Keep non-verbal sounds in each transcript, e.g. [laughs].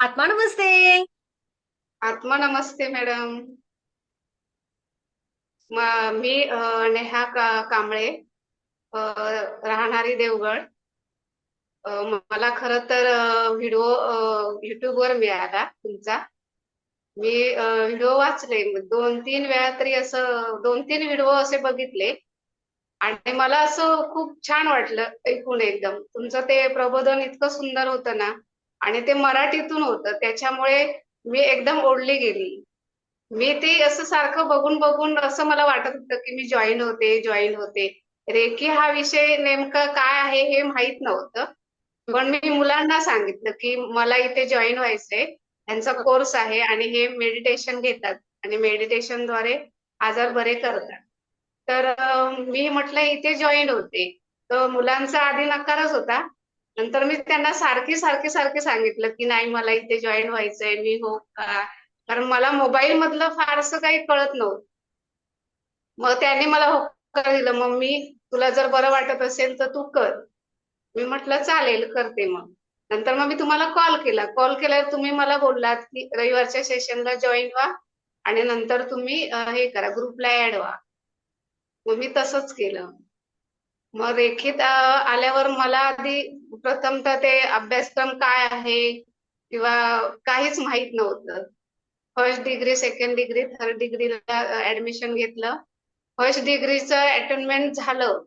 आत्मा नमस्ते. आत्मा नमस्ते मॅडम. मी नेहा का कांबळे राहणारी देवगड. मला खर तर व्हिडिओ युट्यूबवर मिळाला तुमचा. मी व्हिडिओ वाचले दोन तीन वेळा तरी असं दोन तीन व्हिडिओ असे बघितले. आणि मला असं खूप छान वाटलं ऐकून एकदम. तुमचं ते प्रबोधन इतकं सुंदर होतं ना. आणि ते मराठीतून होतं. त्याच्यामुळे मी एकदम ओढली गेली. मी ते असं सारखं बघून बघून असं मला वाटत होतं की मी जॉईन होते जॉईन होते. रेकी हा विषय नेमका काय आहे हे माहीत नव्हतं. पण मी मुलांना सांगितलं की मला इथे जॉईन व्हायचंय. त्यांचा कोर्स आहे आणि हे मेडिटेशन घेतात आणि मेडिटेशनद्वारे आजार बरे करतात. तर मी म्हटलं इथे जॉईन होते. तर मुलांचा आधी नकारच होता. नंतर मी त्यांना सारखी सारखी सारखी सांगितलं की नाही मला इथे जॉईन व्हायचंय मी हो का? कारण मला मोबाईल मधलं फारसं काही कळत नव्हतं. मग त्यांनी मला होकार दिलं. मग मी तुला जर बरं वाटत असेल तर तू कर. मी म्हटलं चालेल करते मग. नंतर मग मी तुम्हाला कॉल केला. कॉल केल्यावर तुम्ही मला बोललात की रविवारच्या सेशनला जॉईन व्हा आणि नंतर तुम्ही हे करा ग्रुपला ऍड व्हा. मग मी तसंच केलं. मग रेखीत आल्यावर मला आधी प्रथमतः ते अभ्यासक्रम काय आहे किंवा काहीच माहीत नव्हतं. First degree second degree third डिग्रीला admission घेतलं. फर्स्ट डिग्रीचं अटेंडमेंट झालं.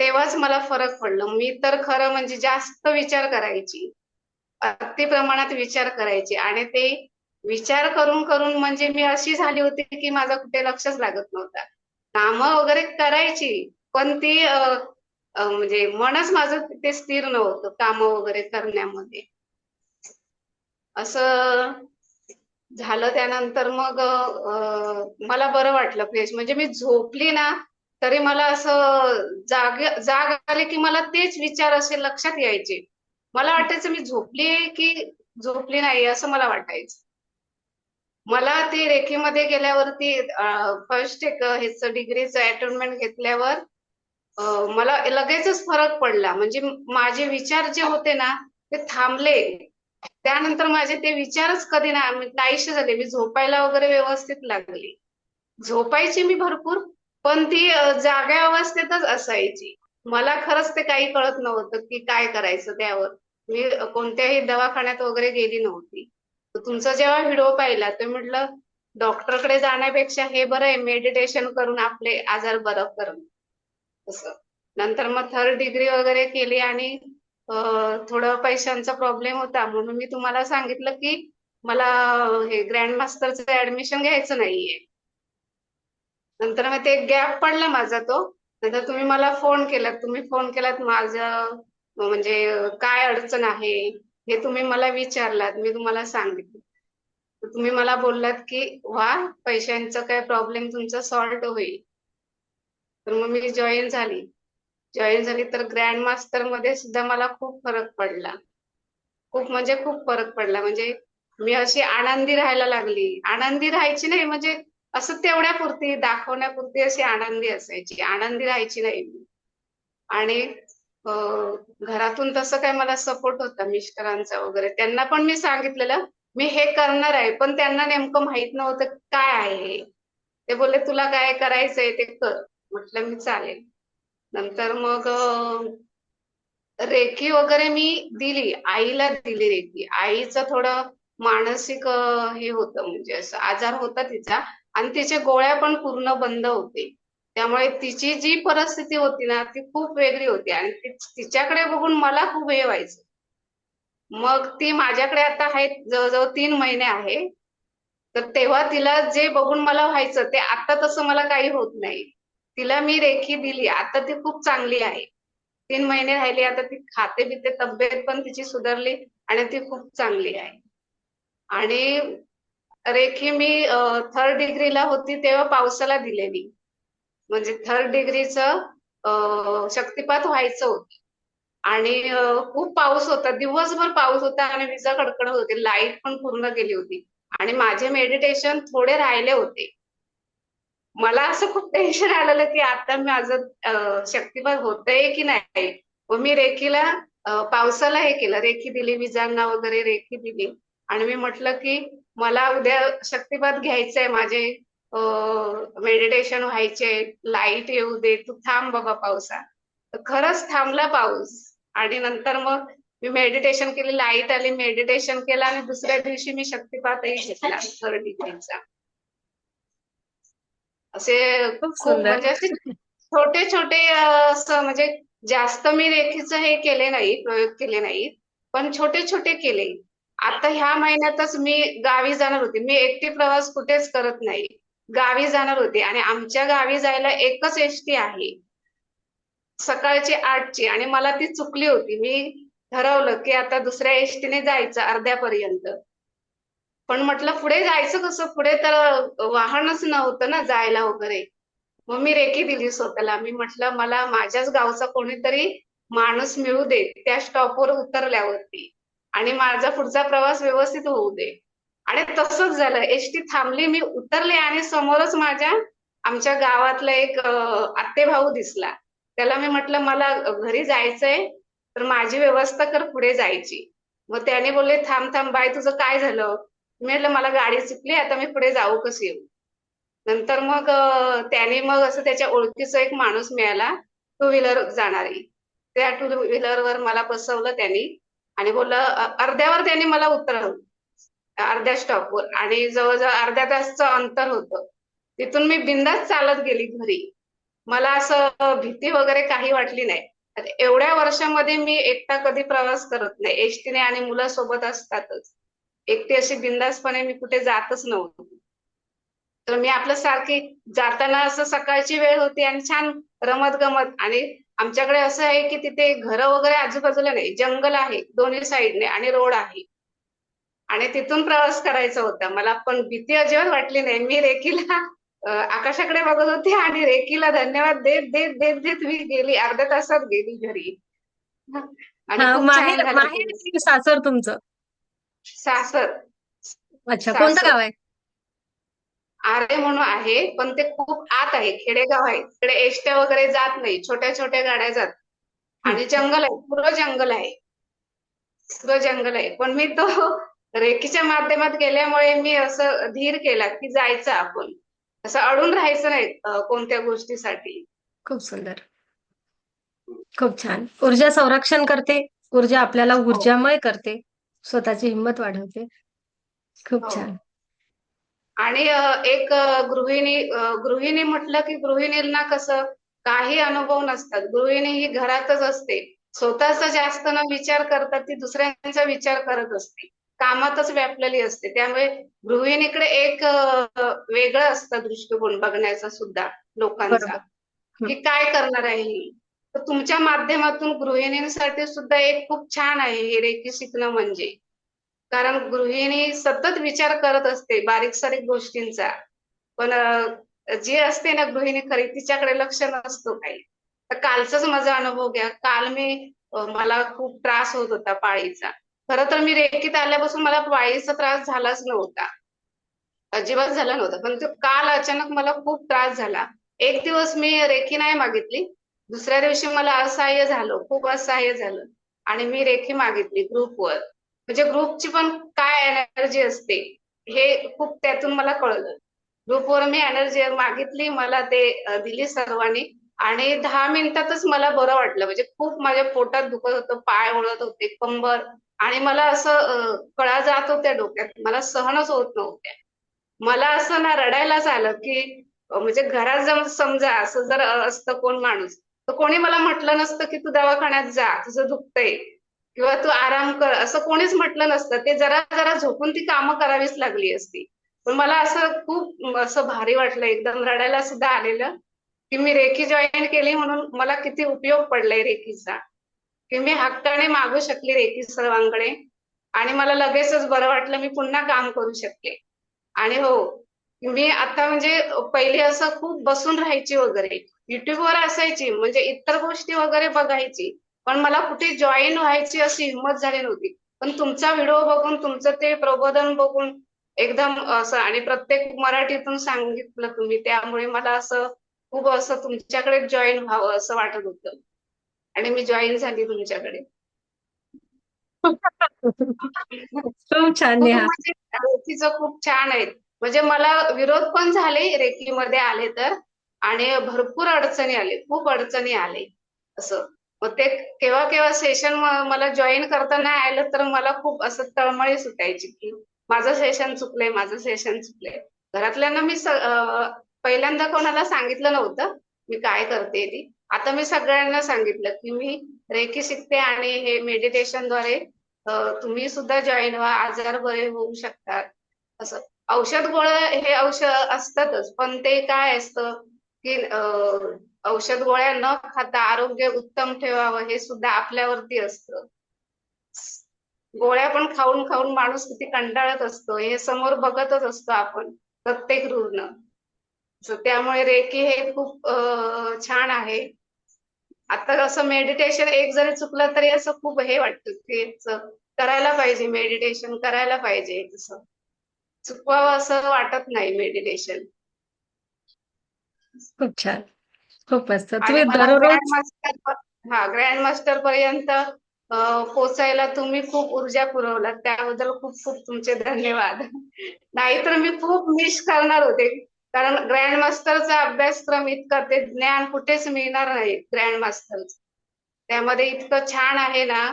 तेव्हाच मला फरक पडलं. मी तर खरं म्हणजे जास्त विचार करायची. अति प्रमाणात विचार करायचे. आणि ते विचार करून करून म्हणजे मी अशी झाली होती की माझं कुठे लक्षच लागत नव्हता. कामं वगैरे करायची. पण ती म्हणजे मनच माझं ते स्थिर नव्हतं काम वगैरे करण्यामध्ये. असं झालं त्यानंतर मग मला बरं वाटलं फ्रेश. म्हणजे मी झोपली ना तरी मला असं जाग जाग आली की मला तेच विचार असे लक्षात यायचे. मला वाटायचं मी झोपली की झोपली नाही असं मला वाटायचं. मला ती रेखीमध्ये गेल्यावरती फर्स्ट एक ह्याच डिग्रीचं अटोनमेंट घेतल्यावर मला लगेचच फरक पडला. म्हणजे माझे विचार जे होते ना ते थांबले. त्यानंतर माझे ते विचारच कधी ना झाले. मी झोपायला वगैरे व्यवस्थित लागली. झोपायची मी भरपूर पण ती जाग्या अवस्थेतच असायची. मला खरंच ते काही कळत नव्हतं की काय करायचं त्यावर. मी कोणत्याही दवाखान्यात वगैरे गेली नव्हती. तुमचा जेव्हा व्हिडिओ पाहिला तर म्हटलं डॉक्टरकडे जाण्यापेक्षा हे बरं आहे मेडिटेशन करून आपले आजार बरं करणं असं नंतर मग थर्ड डिग्री वगैरे केली आणि थोडं पैशांचा प्रॉब्लेम होता. म्हणून मी तुम्हाला सांगितलं की मला हे ग्रँड मास्टरचं ऍडमिशन घ्यायचं नाहीये. नंतर मग ते गॅप पडला माझा तो. नंतर तुम्ही मला फोन केलात. तुम्ही फोन केलात माझं म्हणजे काय अडचण आहे हे तुम्ही मला विचारलात. मी तुम्हाला सांगितलं. तुम्ही मला बोललात की वा पैशांचा काय प्रॉब्लेम तुमचा सॉल्व्ह होईल. तर मग मी जॉईन झाली. जॉईन झाली तर ग्रँड मास्टरमध्ये सुद्धा मला खूप फरक पडला. खूप म्हणजे खूप फरक पडला. म्हणजे मी अशी आनंदी राहायला लागली. आनंदी राहायची नाही म्हणजे असं तेवढ्यापुरती दाखवण्यापुरती अशी आनंदी असायची. आनंदी राहायची नाही मी. आणि घरातून तसं काय मला सपोर्ट होता मिस्टरांचा वगैरे. त्यांना पण मी सांगितलेलं मी हे करणार आहे पण त्यांना नेमकं माहीत नव्हतं काय आहे हे. ते बोलले तुला काय करायचंय ते कर. म्हटलं मी चालेल. नंतर मग रेखी वगैरे मी दिली आईला दिली रेखी. आईचं थोडं मानसिक हे होतं म्हणजे असं आजार होता तिचा आणि तिच्या गोळ्या पण पूर्ण बंद होते. त्यामुळे तिची जी परिस्थिती होती ना ती खूप वेगळी होती आणि तिच्याकडे बघून मला खूप हे व्हायचं. मग ती माझ्याकडे आता आहे जवळजवळ तीन महिने आहे. तर तेव्हा तिला जे बघून मला व्हायचं ते आता तसं मला काही होत नाही. तिला मी रेखी दिली. आता ती खूप चांगली आहे. तीन महिने राहिली आता ती खाते पिते तब्येत पण तिची सुधारली आणि ती खूप चांगली आहे. आणि रेखी मी थर्ड डिग्रीला होती तेव्हा पावसाला दिलेली. म्हणजे थर्ड डिग्रीचं शक्तिपात व्हायचं होतं. आणि खूप पाऊस होता. दिवसभर पाऊस होता आणि विजा कडकडत होती. लाइट पण पूर्ण गेली होती. आणि माझे मेडिटेशन थोडे राहिले होते. मला असं खूप टेन्शन आलेलं की आता माझं अं, शक्तिपात होतंय की नाही? व मी रेखीला पावसाला हे केलं. रेखी दिली विजांना वगैरे रेखी दिली. आणि मी म्हटलं की मला उद्या शक्तिपात घ्यायचंय माझे मेडिटेशन व्हायचे लाइट येऊ दे तू थांब बाबा पावसा. खरंच थांबला पाऊस. आणि नंतर मग मी मेडिटेशन केली लाइट आली मेडिटेशन केलं आणि दुसऱ्या दिवशी मी शक्तिपातही घेतला थर्ड डिग्रीचा असे खूप खूप सुंदर. म्हणजे असे छोटे छोटे असं म्हणजे जास्त मी रेखीचं हे केले नाही प्रयोग केले नाहीत पण छोटे छोटे केले. आता ह्या महिन्यातच मी गावी जाणार होते. मी एकटी प्रवास कुठेच करत नाही. गावी जाणार होते आणि आमच्या गावी जायला एकच एसटी आहे. सकाळची आठची आणि मला ती चुकली होती. मी ठरवलं की आता दुसऱ्या एसटीने जायचं अर्ध्यापर्यंत. पण म्हटलं पुढे जायचं कसं? पुढे तर वाहनच नव्हतं ना जायला वगैरे. मग मी रेकी दिली स्वतःला. मी म्हटलं मला माझ्याच गावचा कोणीतरी माणूस मिळू दे त्या स्टॉपवर उतरल्यावरती आणि माझा पुढचा प्रवास व्यवस्थित होऊ दे. आणि तसंच झालं. एसटी थांबली. मी उतरले आणि समोरच माझ्या आमच्या गावातला एक आत्ते भाऊ दिसला. त्याला मी म्हटलं मला घरी जायचंय तर माझी व्यवस्था कर पुढे जायची. मग त्याने बोलले थांब थांब बाय. तुझं काय झालं? म्हटलं मला गाडी चुकली आता मी पुढे जाऊ कसं येऊ? नंतर मग त्याने मग असं त्याच्या ओळखीचा एक माणूस मिळाला टू व्हीलर जाणारी. त्या टू व्हीलरवर मला बसवलं त्यांनी आणि बोललं अर्ध्यावर त्यांनी मला उतरवलं अर्ध्या स्टॉपवर आणि जवळजवळ अर्ध्या तासचं अंतर होतं. तिथून मी बिंदास चालत गेली घरी. मला असं भीती वगैरे काही वाटली नाही. एवढ्या वर्षामध्ये मी एकटा कधी प्रवास करत नाही. एसटीने आणि मुलं सोबत असतातच. एकटी अशी बिंदासपणे मी कुठे जातच नव्हती. तर मी आपलं सारखी जाताना असं सकाळची वेळ होती आणि छान रमत गमत आणि आमच्याकडे असं आहे की तिथे घरं वगैरे आजूबाजूला नाही जंगल आहे दोन्ही साईडने आणि रोड आहे. आणि तिथून प्रवास करायचा होता. मला पण भीती अजिबात वाटली नाही. मी रेकीला अं, आकाशाकडे बघत होते आणि रेकीला धन्यवाद देत देत देत देत मी गेली. अर्ध्या तासात गेली घरी. आणि सासर तुमचं? सासर. अच्छा कोणतं. गाव आहे? आरे म्हणून आहे पण ते खूप आत आहे खेडेगाव आहे. तिकडे एसट्या वगैरे जात नाही छोट्या छोट्या गाड्या जात. आणि जंगल आहे पुरं जंगल आहे. पुरं जंगल आहे. पण मी तो रेकीच्या माध्यमात गेल्यामुळे मी असं धीर केला की जायचं आपण. असं अडून राहायचं नाही अं, कोणत्या गोष्टीसाठी. खूप सुंदर. खूप छान. ऊर्जा संरक्षण करते ऊर्जा आपल्याला हो. ऊर्जामय करते. स्वतःची हिंमत वाढवते. खूप हो. छान. आणि अं, एक अं, गृहिणी अं, गृहिणी म्हटलं की गृहिणींना कसं काही अनुभव नसतात. गृहिणी ही घरातच असते. स्वतःचा जास्त न विचार करता ती दुसऱ्यांचा विचार करत असते. कामातच व्यापलेली असते. त्यामुळे गृहिणीकडे एक अं, वेगळं असतं दृष्टिकोन बघण्याचा सुद्धा लोकांचा. बरोबर. हं. की काय करणार आहे ही? तर तुमच्या माध्यमातून गृहिणींसाठी सुद्धा एक खूप छान आहे हे रेखी शिकणं म्हणजे. कारण गृहिणी सतत विचार करत असते बारीक सारीक गोष्टींचा. पण जे असते ना गृहिणी खरी तिच्याकडे लक्ष नसतो काही. तर कालचाच माझा अनुभव घ्या. काल मी मला खूप त्रास होत होता पाळीचा. खरं तर मी रेखीत आल्यापासून मला पाळीचा त्रास झालाच नव्हता. अजिबात झाला नव्हता. पण तो काल अचानक मला खूप त्रास झाला. एक दिवस मी रेखी नाही मागितली. दुसऱ्या दिवशी मला असहाय्य झालं खूप असहाय्य झालं. आणि मी रेखी मागितली ग्रुपवर म्हणजे ग्रुपची पण काय एनर्जी असते हे खूप त्यातून मला कळलं. ग्रुपवर मी एनर्जी मागितली मला ते दिली सर्वांनी. आणि दहा मिनिटातच मला बरं वाटलं. म्हणजे खूप माझ्या पोटात दुखत होतं पाय ओळत होते कंबर. आणि मला असं कळा जात होत्या डोक्यात. मला सहनच होत नव्हत्या. मला असं ना रडायलाच आलं की म्हणजे घरात जाऊन समजा असं जर असतं कोण माणूस तर कोणी मला म्हटलं नसतं की तू दवाखान्यात जा तुझं दुखतंय किंवा तू आराम कर असं कोणीच म्हटलं नसतं. ते जरा जरा झोपून ती कामं करावीच लागली असती. पण मला असं खूप असं भारी वाटलं एकदम रडायला सुद्धा आलेलं की मी रेखी जॉईन केली म्हणून मला किती उपयोग पडलाय रेखीचा. की मी हक्काने मागू शकली रेखी सर्वांकडे आणि मला लगेचच बरं वाटलं मी पुन्हा काम करू शकले. आणि हो मी आता म्हणजे पहिले असं खूप बसून राहायची वगैरे. युट्यूबवर असायची म्हणजे इतर गोष्टी वगैरे बघायची. पण मला कुठे जॉईन व्हायची अशी हिंमत झाली नव्हती. पण तुमचा व्हिडिओ बघून तुमचं ते प्रबोधन बघून एकदम असं आणि प्रत्येक मराठीतून सांगितलं तुम्ही त्यामुळे मला असं खूप असं तुमच्याकडे जॉईन व्हावं असं वाटत होतं. आणि मी जॉईन झाली तुमच्याकडे. खूप छान खूप म्हणजे खूप छान आहे. म्हणजे मला विरोध पण झाले रेकीमध्ये आले तर. आणि भरपूर अडचणी आले खूप अडचणी आले. असं. मग ते केव्हा केव्हा सेशन मला जॉईन करता नाही आलं तर मला खूप असं तळमळी सुटायची की माझं सेशन चुकलंय माझं सेशन चुकलंय. घरातल्यांना मी पहिल्यांदा कोणाला सांगितलं नव्हतं मी काय करते ती. आता मी सगळ्यांना सांगितलं की मी रेखी शिकते आणि हे मेडिटेशनद्वारे तुम्ही सुद्धा जॉईन व्हा आजार बरे होऊ शकतात. असं. औषध गोळ हे औषध असतातच पण ते काय असतं? की औषध गोळ्या न खाता आरोग्य उत्तम ठेवावं हे सुद्धा आपल्यावरती असतं. गोळ्या पण खाऊन खाऊन माणूस किती कंटाळत असतो हे समोर बघतच असतो आपण प्रत्येक रुग्ण. सो त्यामुळे रेकी हे खूप छान आहे. आता असं मेडिटेशन एक जरी चुकलं तरी असं खूप हे वाटतं की करायला पाहिजे मेडिटेशन करायला पाहिजे तसं. चुकवावं असं वाटत नाही मेडिटेशन. खूप छान. खूप मस्त. तुम्ही दररोज हा ग्रँड मास्टर पर्यंत पोचायला तुम्ही खूप ऊर्जा पुरवलात. त्याबद्दल खूप खूप तुमचे धन्यवाद. नाहीतर मी खूप मिस करणार होते. कारण ग्रँड मास्टरचा अभ्यासक्रम इतका ते ज्ञान कुठेच मिळणार नाही ग्रँड मास्टरचं त्यामध्ये इतकं छान आहे ना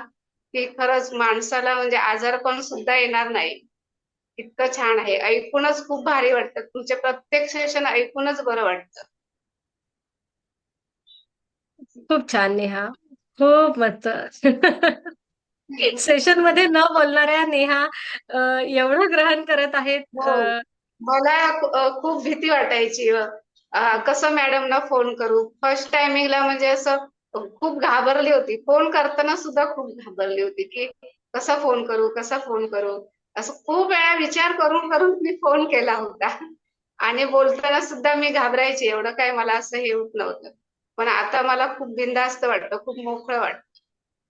की खरंच माणसाला म्हणजे आजारपण सुद्धा येणार नाही. इतकं छान आहे. ऐकूनच खूप भारी वाटतं. तुमचे प्रत्येक सेशन ऐकूनच बरं वाटतं. खूप छान नेहा. खूप मस्त. सेशनमध्ये न बोलणाऱ्या नेहा एवढं ग्रहण करत आहेत हो. मला खूप भीती वाटायची. कसं मॅडमना फोन करू? फर्स्ट टायमिंगला म्हणजे असं खूप घाबरली होती. फोन करताना सुद्धा खूप घाबरली होती की कसा फोन करू कसा फोन करू? असं खूप वेळा विचार करून करून मी फोन केला होता. आणि बोलताना सुद्धा मी घाबरायची एवढं काय मला असं हे होत नव्हतं. पण आता मला खूप बिंदास्त वाटतं खूप मोकळं वाटतं.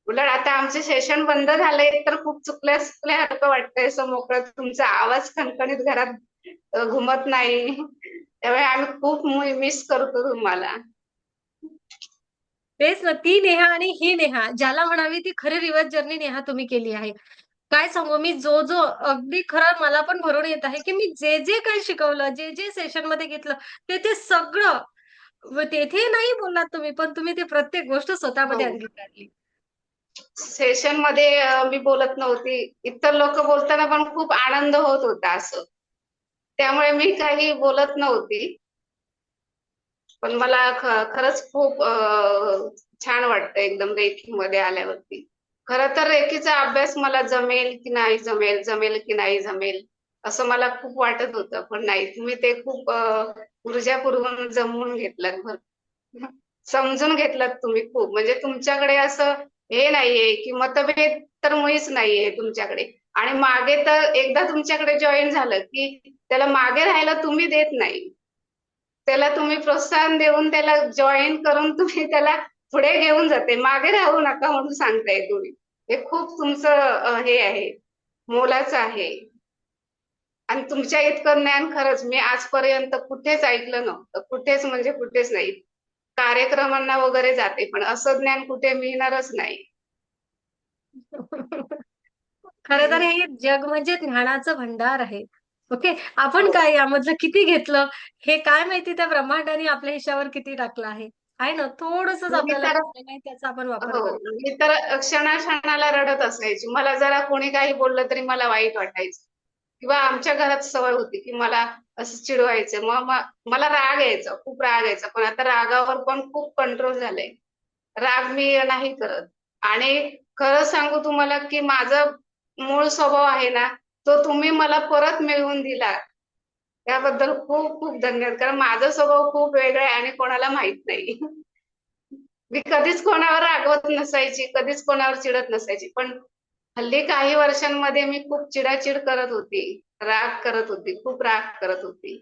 उलट आता आमचे सेशन बंद झाले तर खूप चुकल्या चुकल्यासारखं वाटतंय असं मोकळं. तुमचा आवाज खणखणीत घरात घुमत नाही. त्यामुळे आम्ही खूप मिस करतो तुम्हाला. तेच ना ती नेहा आणि ही नेहा ज्याला म्हणावी ती खरी रिवर्स जर्नी नेहा तुम्ही केली आहे. काय सांगू? मी जो जो अगदी खरं मला पण भरून येत आहे की मी जे जे काही शिकवलं जे जे सेशनमध्ये घेतलं ते ते सगळं तेथे नाही बोललात तुम्ही पण तुम्ही ते प्रत्येक गोष्ट स्वतःमध्ये हो. अंगीकारली. सेशनमध्ये मी बोलत नव्हती. इतर लोक बोलताना पण खूप आनंद होत होता असं. त्यामुळे मी काही बोलत नव्हती. पण मला खरंच खूप छान वाटतं एकदम रेकी मध्ये आल्यावरती. खरं तर रेखीचा अभ्यास मला जमेल की नाही जमेल जमेल की नाही जमेल असं मला खूप वाटत होतं पण नाही. तुम्ही ते खूप ऊर्जापूर्वक ऊर्जा पुरवून जमवून घेतलं. भर समजून घेतलात तुम्ही खूप. म्हणजे तुमच्याकडे असं हे नाहीये की मतभेद तर मुळीच नाहीये तुमच्याकडे. आणि मागे तर एकदा तुमच्याकडे जॉईन झालं की त्याला मागे राहायला तुम्ही देत नाही. त्याला तुम्ही प्रोत्साहन देऊन त्याला जॉईन करून तुम्ही त्याला पुढे घेऊन जाते. मागे राहू नका म्हणून सांगताय तुम्ही. हे खूप तुमचं हे आहे. मोलाचं आहे. आणि तुमच्या इतकं ज्ञान खरंच मी आजपर्यंत कुठेच ऐकलं नव्हतं. कुठेच म्हणजे कुठेच नाही. कार्यक्रमांना वगैरे जाते पण असं ज्ञान कुठे मिळणारच नाही. खरं तर हे जग म्हणजे ज्ञानाचं भंडार आहे. ओके? आपण हो. काय यामधलं किती घेतलं? हे काय माहिती त्या ब्रह्मांडाने आपल्या हिशावर किती टाकलं आहे? आहे ना थोडंसंच मी आपल्याला त्याचा आपण वापर हो करतो. मी तर क्षणाक्षणाला रडत असायची. मला जरा कोणी काही बोललं तरी मला वाईट वाटायचं. किंवा आमच्या घरात सवय होती की मला असं चिडवायचं. मग म- मला राग यायचा खूप राग यायचा. पण आता रागावर पण खूप कंट्रोल झालंय. राग मी नाही करत. आणि खरं सांगू तुम्हाला की माझा मूळ स्वभाव आहे ना तो तुम्ही मला परत मिळवून दिला. त्याबद्दल खूप खूप धन्यवाद कारण माझा स्वभाव खूप वेगळा आहे आणि कोणाला माहीत नाही. मी कधीच कोणावर रागवत नसायची कधीच कोणावर चिडत नसायची. पण हल्ली काही वर्षांमध्ये मी खूप चिडाचिड करत होती. राग करत होती. खूप राग करत होती.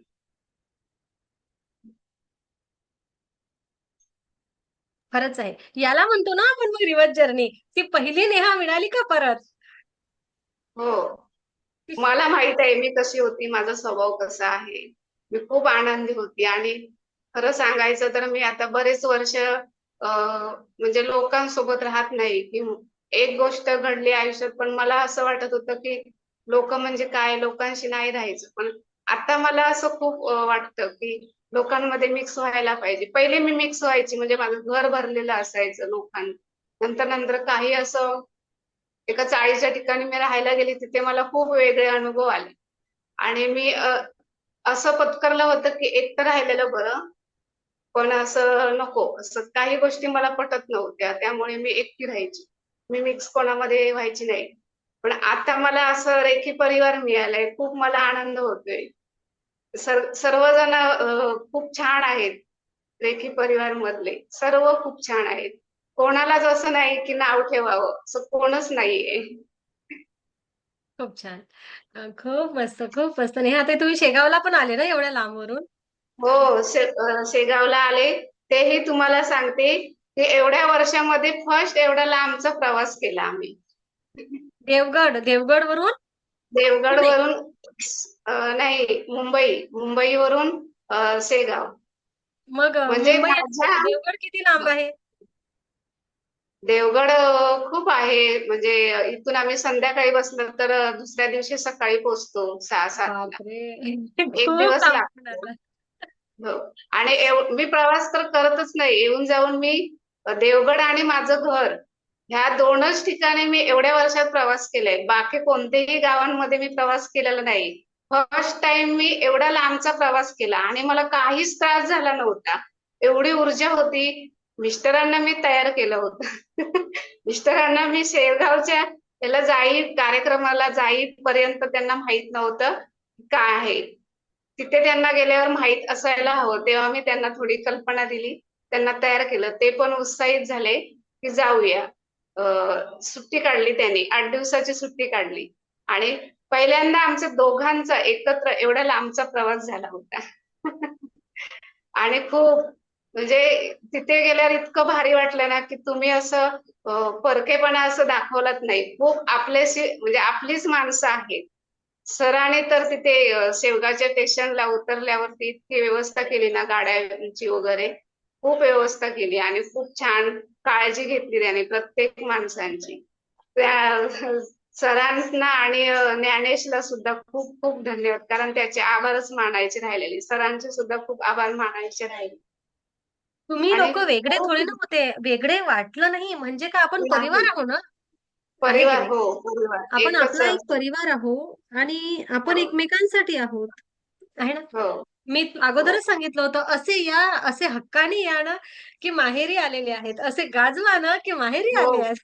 खरंच आहे. याला म्हणतो ना आपण मग रिवर्स जर्नी ती पहिली नेहा मिळाली का परत? हो. मला माहीत आहे मी कशी होती माझा स्वभाव कसा आहे. मी खूप आनंदी होती आणि खरं सांगायचं तर मी आता बरेच वर्ष म्हणजे लोकांसोबत राहत नाही. की एक गोष्ट घडली आयुष्यात पण मला असं वाटत होतं की लोक म्हणजे काय? लोकांशी नाही राहायचं. पण आता मला असं खूप वाटतं की लोकांमध्ये मिक्स व्हायला पाहिजे. पहिले मी मिक्स व्हायची म्हणजे माझं घर भरलेलं असायचं लोकांना नंतर नंतर काही असं एका चाळीच्या ठिकाणी मी राहायला गेली तिथे मला खूप वेगळे अनुभव आले. आणि मी असं पत्करलं होतं की एकटं राहिलेलं बरं पण असं नको असं काही गोष्टी मला पटत नव्हत्या त्यामुळे मी एकटी राहायची. मी मिक्स कोणामध्ये व्हायची नाही. पण आता मला असं रेखी परिवार मिळालाय खूप मला आनंद होतोय. सर सर्वजण खूप छान आहेत रेखी परिवार मधले सर्व खूप छान आहेत. कोणालाच असं नाही की नाव ठेवावं. असं कोणच नाहीये. खूप छान. अं, खूप मस्त खूप मस्त. नेहा आता तुम्ही शेगावला पण आले ना एवढ्या लांबवरून? हो शे अं, शेगावला आले. तेही तुम्हाला सांगते की एवढ्या वर्षामध्ये फर्स्ट एवढा लांबचा प्रवास केला आम्ही. देवगड देवगड वरून देवगड वरून नाही मुंबई मुंबईवरून अं, शेगाव. मग अं, म्हणजे मुंबई माझ्या देवगड किती लांब आहे? देवगड खूप आहे. म्हणजे इथून आम्ही संध्याकाळी बसलो तर दुसऱ्या दिवशी सकाळी पोहोचतो. सहा बापरे. एक दिवस लागतो. हो. आणि मी प्रवास तर करतच नाही. येऊन जाऊन मी देवगड आणि माझं घर ह्या दोनच ठिकाणी मी एवढ्या वर्षात प्रवास केलाय. बाकी कोणत्याही गावांमध्ये मी प्रवास केलेला नाही. फर्स्ट टाइम मी एवढा लांबचा प्रवास केला आणि मला काहीच त्रास झाला नव्हता. एवढी ऊर्जा होती. मिस्टरांना मी तयार केलं होतं. मिस्टरांना मी शेरगावच्या त्याला जाई कार्यक्रमाला जाईपर्यंत त्यांना माहीत नव्हतं काय आहे. तिथे त्यांना गेल्यावर माहीत असायला हवं. तेव्हा मी त्यांना थोडी कल्पना दिली. त्यांना तयार केलं. ते पण उत्साहित झाले की जाऊया. सुट्टी काढली त्यांनी. आठ दिवसाची सुट्टी काढली. आणि पहिल्यांदा आमच्या दोघांचा एकत्र एवढा लांबचा प्रवास झाला होता. [laughs] आणि खूप म्हणजे तिथे गेल्यावर इतकं भारी वाटलं ना की तुम्ही असं परकेपणा असं दाखवलात नाही. खूप आपल्याशी म्हणजे आपलीच माणसं आहेत. सरांनी तर तिथे शेवगावच्या शेवगाच्या स्टेशनला उतरल्यावरती इतकी व्यवस्था केली ना गाड्यांची वगैरे. खूप व्यवस्था केली आणि खूप छान काळजी घेतली त्याने प्रत्येक माणसांची. त्या सरांना आणि ज्ञानेशला सुद्धा खूप खूप धन्यवाद. कारण त्याचे आभारच मानायचे राहिलेले. सरांचे सुद्धा खूप आभार मानायचे राहिले. तुम्ही आणि लोक वेगळे खूप थोडे ना होते वेगळे वाटलं नाही म्हणजे काय आपण परिवार नाही. आहो ना? आहे की परिवार नाही हो परिवार. आपण एकच आपला एक. परिवार आहोत आणि आपण हो. एकमेकांसाठी आहोत. आहे ना? हो. मी अगोदरच सांगितलं होतं असे या असे हक्काने या ना की माहेरी आलेले आहेत. असे गाजवा ना की माहेरी हो. आले आहेत.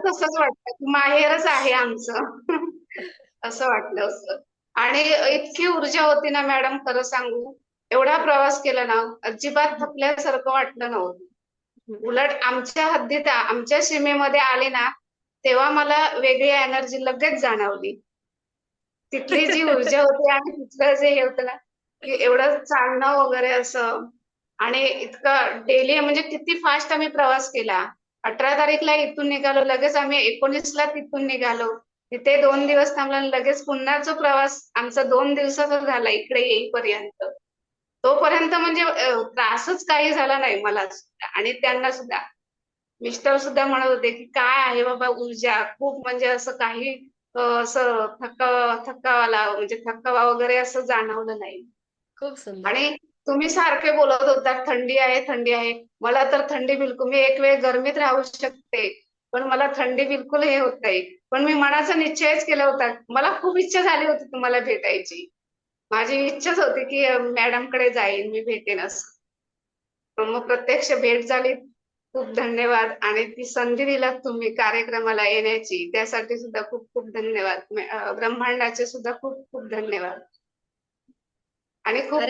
तसंच वाटतं की माहेरच आहे आमचं. असं वाटलं होतं आणि इतकी ऊर्जा होती ना मॅडम खरं सांगू. एवढा प्रवास केला ना अजिबात थकल्यासारखं वाटलं नव्हतं. उलट आमच्या हद्दीत आमच्या सीमेमध्ये आले ना तेव्हा मला वेगळी एनर्जी लगेच जाणवली. तिथली जी ऊर्जा [laughs] होती आणि तिथलं जे हे होतं ना की एवढं चालणं वगैरे असं. आणि इतकं डेली म्हणजे किती फास्ट आम्ही प्रवास केला. अठरा तारीखला इथून निघालो लगेच आम्ही एकोणीसला तिथून निघालो. तिथे दोन दिवस थांबला लगेच पुन्हाचा प्रवास आमचा दोन दिवसाचा झाला इकडे येईपर्यंत. तोपर्यंत म्हणजे त्रासच काही झाला नाही मला सुद्धा. आणि त्यांना सुद्धा. मिस्टर सुद्धा म्हणत होते की काय आहे बाबा ऊर्जा? खूप म्हणजे असं काही असं थकावा थकावाला म्हणजे थकावा वगैरे असं जाणवलं नाही. खूप सुंदर. आणि तुम्ही सारखे बोलत होता थंडी आहे थंडी आहे. मला तर थंडी बिलकुल मी एक वेळ गरमीत राहू शकते. पण मला थंडी बिलकुल हे होत नाही. पण मी मनाचा निश्चयच केला होता. मला खूप इच्छा झाली होती तुम्हाला भेटायची. माझी इच्छाच होती की मॅडमकडे जाईन मी भेटेन असं. पण मग प्रत्यक्ष भेट झाली. खूप धन्यवाद. आणि ती संधी दिलात तुम्ही कार्यक्रमाला येण्याची त्यासाठी सुद्धा खूप खूप धन्यवाद. ब्रह्मांडाचे सुद्धा खूप खूप धन्यवाद. आणि खूप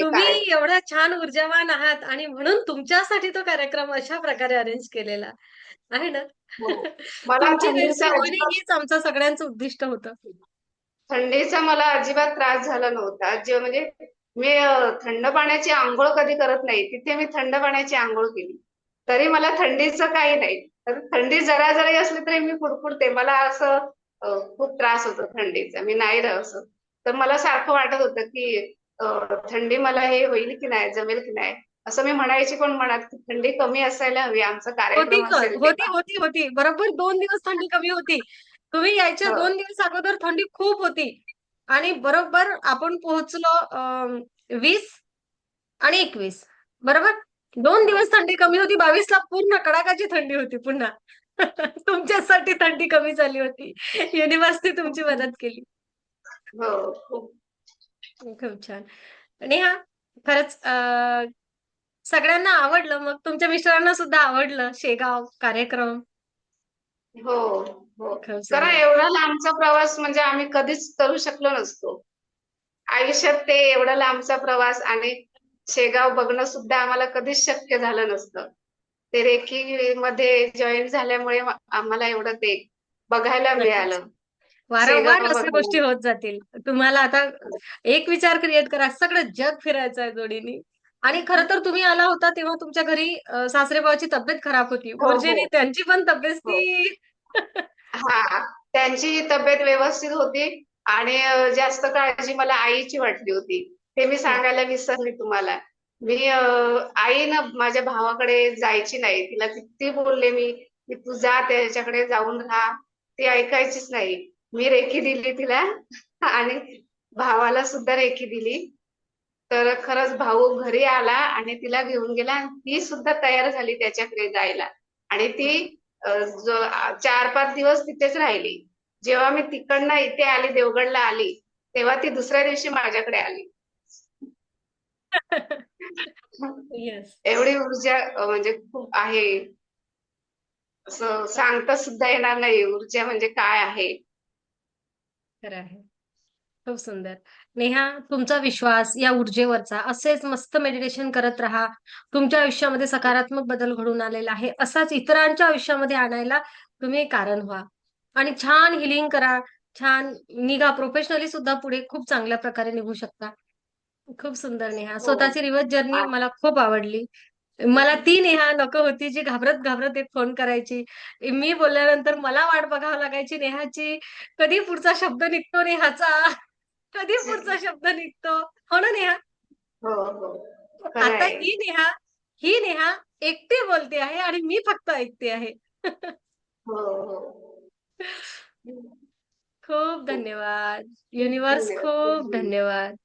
तुम्ही एवढा छान ऊर्जावान आहात आणि म्हणून तुमच्यासाठी तो कार्यक्रम अशा प्रकारे अरेंज केलेला. आहे ना? हो. मला [laughs] आमचं सगळ्यांचं उद्दिष्ट होतं. थंडीचा मला अजिबात त्रास झाला नव्हता. जे म्हणजे मी थंड पाण्याची आंघोळ कधी करत नाही तिथे मी थंड पाण्याची आंघोळ केली. तरी मला थंडीचं काही नाही. तर थंडी जरा जरी असली तरी मी कुडकुडते मला असं खूप त्रास होतो थंडीचा. मी नाही राह असं. तर मला सारखं वाटत होतं की थंडी मला हे होईल की नाही जमेल की नाही? असं मी म्हणायची पण मनात की थंडी कमी असायला हवी. आमचा कार्यक्रम होती होती होती. बरोबर दोन दिवस थंडी कमी होती. तुम्ही यायच्या. दोन दिवस अगोदर थंडी खूप होती. आणि बरोबर आपण पोहोचलो वीस आणि एकवीस. बरोबर? दोन दिवस थंडी कमी होती बावीसला पूर्ण कडाकाची थंडी होती पुन्हा. [laughs] तुमच्यासाठी थंडी कमी झाली होती. युनिव्हर्सिटी तुमची मदत केली. हो खूप. छान. नेहा खरंच सगळ्यांना आवडलं. मग तुमच्या मिस्टरांना सुद्धा आवडलं शेगाव कार्यक्रम? हो. कारण सुंदर. एवढा लांबचा प्रवास म्हणजे आम्ही कधीच करू शकलो नसतो. आयुष्यात ते एवढा लांबचा प्रवास आणि शेगाव बघणं सुद्धा आम्हाला कधीच शक्य झालं नसतं. ते रेकी मध्ये जॉईन झाल्यामुळे आम्हाला एवढं ते बघायला मिळालं. वारंवार अशा. गोष्टी होत जातील. तुम्हाला आता एक विचार क्रिएट करा. सगळं जग फिरायचं आहे जोडीने. आणि खरं तर तुम्ही आला होता तेव्हा तुमच्या घरी अं, सासरेबाची तब्येत खराब होती. हो, हो. त्यांची पण तब्येत ती [laughs] हा त्यांची तब्येत व्यवस्थित होती आणि अ, जास्त काळजी मला आईची वाटली होती. ते मी सांगायला विसरले तुम्हाला. मी अ, आई ना माझ्या भावाकडे जायची नाही. तिला किती बोलले मी की तू जा त्याच्याकडे जाऊन राहा. ती ऐकायचीच नाही. मी रेखी दिली तिला आणि भावाला सुद्धा रेखी दिली. तर खरंच भाऊ घरी आला आणि तिला घेऊन गेला. आणि ती सुद्धा तयार झाली त्याच्याकडे जायला. आणि ती चार पाच दिवस तिथेच राहिली. जेव्हा मी तिकडनं इथे आली देवगडला आली तेव्हा ती दुसऱ्या दिवशी माझ्याकडे आली. एवढी ऊर्जा म्हणजे खूप आहे. असं सांगता सुद्धा येणार नाही. ऊर्जा म्हणजे काय आहे? खरं आहे. खूप सुंदर. नेहा तुमचा विश्वास या ऊर्जेवरचा असेच मस्त मेडिटेशन करत राहा. तुमच्या आयुष्यामध्ये सकारात्मक बदल घडून आलेला आहे. असाच इतरांच्या आयुष्यामध्ये आणायला तुम्ही कारण व्हा. आणि छान हिलिंग करा. छान निघा. प्रोफेशनली सुद्धा पुढे खूप चांगल्या प्रकारे निघू शकता. खूप सुंदर नेहा. स्वतःची रिव्हर्स जर्नी मला खूप आवडली. मला ती नेहा नको होती जी घाबरत घाबरत एक फोन करायची. मी बोलल्यानंतर मला वाट बघावं लागायची नेहाची. कधी पुढचा शब्द निघतो नेहाचा? कधी पुढचा शब्द निघतो? हो ना नेहा? हो हो. आता. ही नेहा ही नेहा एकटी बोलते आहे आणि मी फक्त ऐकते आहे. हो हो. खूप धन्यवाद. युनिव्हर्स. खूप धन्यवाद.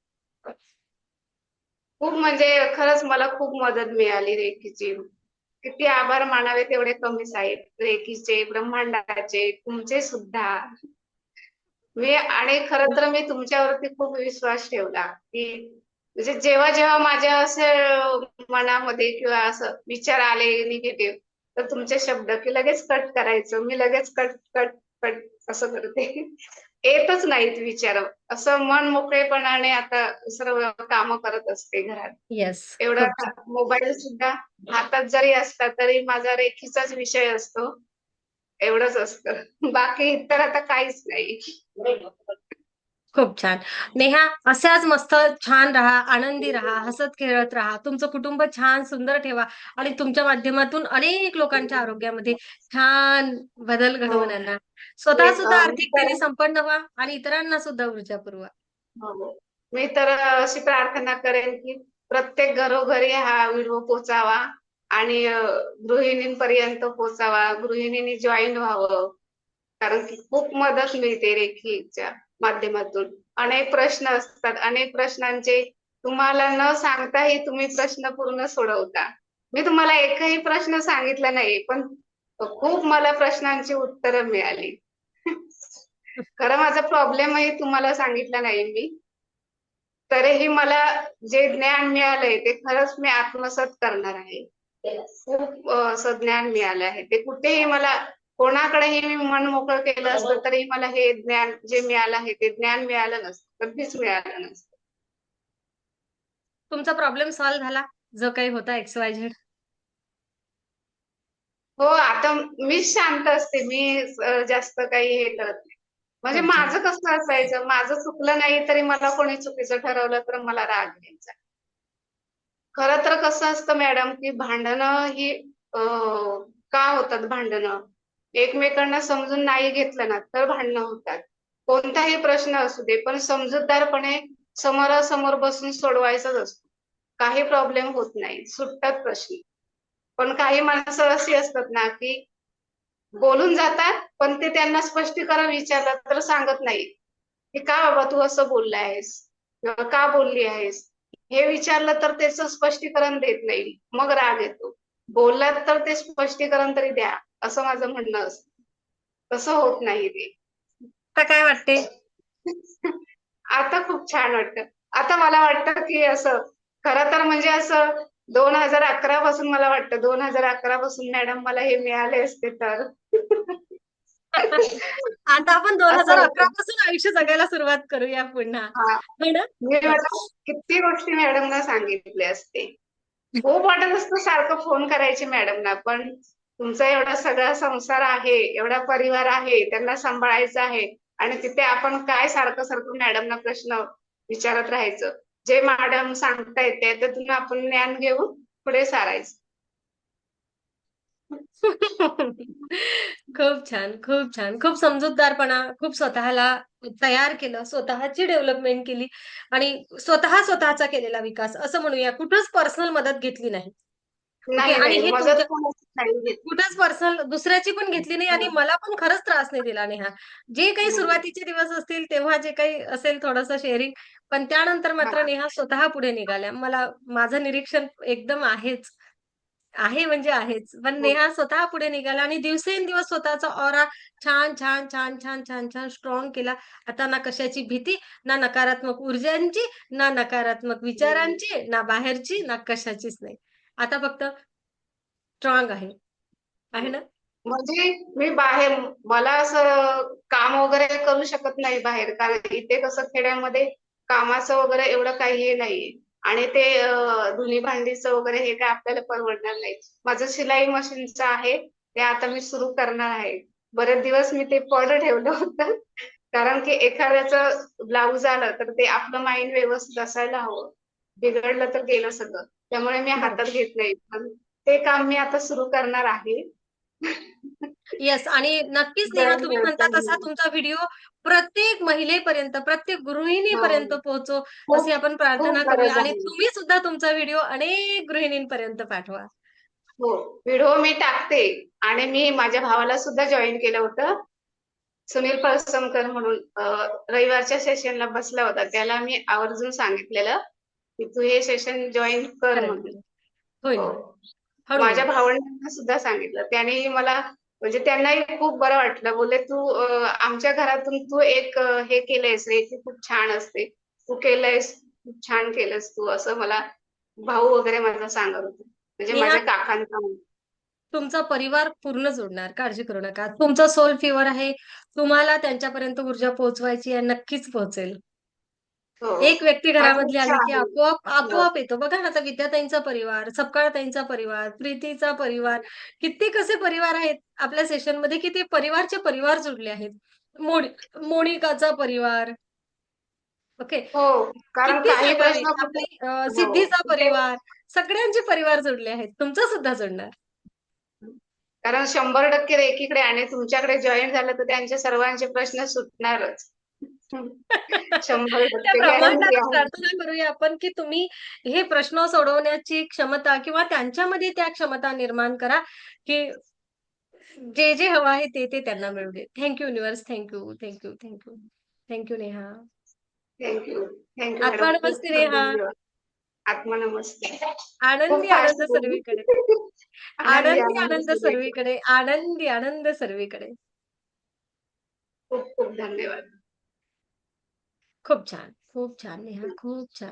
खूप म्हणजे खरंच मला खूप मदत मिळाली रेकीची किती आभार मानावे तेवढे कमीच आहेत रेकीचे ब्रह्मांडाचे तुमचे सुद्धा. मी आणि खरं तर मी तुमच्यावरती खूप विश्वास ठेवला की म्हणजे जेव्हा जेव्हा माझ्या असे मनामध्ये किंवा असं विचार आले निगेटिव्ह तर तुमचे शब्द की लगेच कट करायचं मी लगेच कट कट कट असं करते. येतच नाहीत विचार. असं मन मोकळेपणाने आता सर्व कामं करत असते घरात. येस एवढा मोबाईल सुद्धा हातात जरी असला तरी माझा रेखीचाच विषय असतो. एवढंच असतं. बाकी इतर आता काहीच नाही. खूप छान. नेहा अशाच मस्त छान राहा आनंदी राहा हसत खेळत राहा. तुमचं कुटुंब छान सुंदर ठेवा आणि तुमच्या माध्यमातून अनेक लोकांच्या आरोग्यामध्ये छान बदल घडवून आणा स्वतः सुद्धा अं, आर्थिकतेने संपन्न व्हा आणि इतरांना सुद्धा ऊर्जा पुरवा. हो. मी तर अशी प्रार्थना करेन की प्रत्येक घरोघरी हा व्हिडिओ पोचावा. आणि गृहिणींपर्यंत पोचावा गृहिणींनी जॉईन व्हावं. कारण की खूप मदत मिळते रेखीच्या माध्यमातून. अनेक प्रश्न असतात. अनेक प्रश्नांचे तुम्हाला न सांगताही तुम्ही प्रश्न पूर्ण सोडवता. मी तुम्हाला एकही प्रश्न सांगितला नाही पण खूप मला प्रश्नांची उत्तरं मिळाली. खरं माझा प्रॉब्लेमही तुम्हाला सांगितला नाही मी. तरीही मला जे ज्ञान मिळालंय ते खरंच मी आत्मसात करणार आहे. खूप असं ज्ञान मिळालं आहे. ते कुठेही मला कोणाकडेही मी मन मोकळं केलं असतं तरी मला हे ज्ञान जे मिळालं आहे ते ज्ञान मिळालं नसतं. कधीच मिळालं नसतं. तुमचा प्रॉब्लेम सॉल्व्ह झाला? जो काही होता एक्स वाय झेड हो आता मीच शांत असते. मी जास्त काही हे करत नाही. म्हणजे. माझं कसं असायचं? माझं चुकलं नाही तरी मला कोणी चुकीचं ठरवलं तर मला राग यायचा. खरं तर कसं असतं मॅडम की भांडणं ही का होतात भांडणं? एकमेकांना समजून नाही घेतलं ना तर भांडणं होतात. कोणताही प्रश्न असू दे पण समजूतदारपणे समोरासमोर बसून सोडवायचाच असतो. काही प्रॉब्लेम होत नाही सुटतात प्रश्न. पण काही माणसं अशी असतात ना की बोलून जातात पण ते त्यांना स्पष्टीकरण विचारलं तर सांगत नाही. की का बाबा तू असं बोलला आहेस किंवा का बोलली आहेस? हे विचारलं तर त्याचं स्पष्टीकरण देत नाही. मग राग येतो. बोललात तर ते स्पष्टीकरण तरी द्या असं माझं म्हणणं असतं. तसं होत नाही ते. आता काय वाटते? आता खूप छान वाटतं. आता मला वाटतं की असं खरं तर म्हणजे असं दोन हजार अकरा पासून मला वाटतं दोन हजार अकरा पासून मॅडम मला हे मिळाले असते तर. [laughs] आता आपण दोन हजार. अकरा पासून आयुष्य जगायला सुरुवात करूया पुन्हा. मी किती गोष्टी मॅडमना सांगितले असते. खूप वाटत असतं सारखं फोन करायचे मॅडमना पण तुमचा एवढा सगळा संसार आहे एवढा परिवार आहे त्यांना सांभाळायचं आहे आणि तिथे आपण काय सारखं सारखं मॅडमना प्रश्न विचारत राहायचं. जे मॅडम सांगतायत त्यातून आपण ज्ञान घेऊन पुढे सारायचं. खूप छान खूप छान खूप समजूतदारपणा खूप स्वतःला तयार केलं स्वतःची डेव्हलपमेंट केली आणि स्वतः स्वतःचा केलेला विकास असं म्हणूया कुठंच पर्सनल मदत घेतली नाही आणि हे. कुठंच पर्सनल दुसऱ्याची पण घेतली नाही आणि हो. मला पण खरंच त्रास नाही दिला नेहा जे काही हम्म. सुरुवातीचे दिवस असतील तेव्हा जे काही असेल थोडंसं शेअरिंग पण त्यानंतर मात्र हा. नेहा स्वतः पुढे निघाल्या मला माझं निरीक्षण एकदम आहेच आहे म्हणजे आहेच. पण हो. नेहा स्वतः पुढे निघाला आणि दिवसेंदिवस स्वतःचा ऑरा छान छान छान छान छान छान स्ट्रॉंग केला. आता ना कशाची भीती ना नकारात्मक ऊर्जांची ना नकारात्मक विचारांची ना बाहेरची ना कशाचीच नाही. आता फक्त स्ट्रॉंग आहे. आहे ना? म्हणजे मी बाहेर मला असं काम वगैरे करू शकत नाही बाहेर. कारण इथे कसं खेड्यामध्ये कामाचं वगैरे एवढं काही हे नाहीये आणि ते धुणी भांडीचं वगैरे हे काय आपल्याला परवडणार नाही. माझं शिलाई मशीनचं आहे ते आता मी सुरू करणार आहे. बरेच दिवस मी ते पड ठेवलं होतं. कारण की एखाद्याचं ब्लाऊज आलं तर ते आपलं माइंड व्यवस्थित असायला हवं. बिघडलं तर गेलं सगळं. त्यामुळे मी हातात घेत नाही. पण ते काम मी आता सुरू करणार आहे. [laughs] येस आणि नक्कीच नेहा तुम्ही म्हणता तसा. तुमचा व्हिडिओ प्रत्येक महिलेपर्यंत प्रत्येक गृहिणीपर्यंत पोहोचो खूप- अशी आपण प्रार्थना करूया. आणि. तुम्ही सुद्धा तुमचा व्हिडिओ अनेक गृहिणींपर्यंत पाठवा. हो. व्हिडिओ मी टाकते आणि मी माझ्या भावाला सुद्धा जॉईन केलं होतं. सुनील पळसमकर म्हणून रविवारच्या सेशनला बसला होता. त्याला मी आवर्जून सांगितलेलं की तू हे सेशन जॉईन कर म्हणून. हो. माझ्या भावंडांना सुद्धा सांगितलं. त्याने मला म्हणजे त्यांनाही खूप बरं वाटलं. बोलले तू आमच्या घरातून तू एक हे केलंयस रे की खूप छान असते. तू केलंयस खूप छान केलंस तू असं मला भाऊ वगैरे माझा सांगत होते. म्हणजे माझ्या काकांचा. तुमचा परिवार पूर्ण जोडणार काळजी करू नका. तुमचा सोल फिवर आहे. तुम्हाला त्यांच्यापर्यंत ऊर्जा पोहोचवायची आहे नक्कीच पोहोचेल. एक व्यक्ती घरामधली आली की. आपोआप आपोआप येतो. बघा ना आता विद्याताईंचा परिवार सपकाळताईंचा परिवार प्रीतीचा परिवार किती कसे परिवार आहेत? आपल्या सेशनमध्ये की ते परिवारचे परिवार जुडले आहेत. मोनि- मोनिकाचा परिवार. ओके. हो किती हो. सिद्धीचा परिवार सगळ्यांचे परिवार जोडले आहेत. तुमचा सुद्धा जोडणार कारण शंभर टक्के रेकीकडे आणि तुमच्याकडे जॉईन झालं तर त्यांचे सर्वांचे प्रश्न सुटणारच. शंभर त्या टक्के आहे. प्रार्थना करूया आपण की तुम्ही हे प्रश्न सोडवण्याची क्षमता किंवा त्यांच्यामध्ये त्या क्षमता निर्माण करा की जे जे हवं आहे ते ते त्यांना मिळू दे. Thank you universe thank you thank you thank you thank you Neha. Thank you thank you आत्मा नमस्ते नेहा. आत्मा नमस्ते. आनंदी खूप आनंद सर्वीकडे. आनंदी आनंदी आनंद सर्वीकडे. सर्वीकडे. आनंदी आनंद सर्वीकडे. खूप खूप धन्यवाद. खूप छान. खूप छान नेहा खूप छान.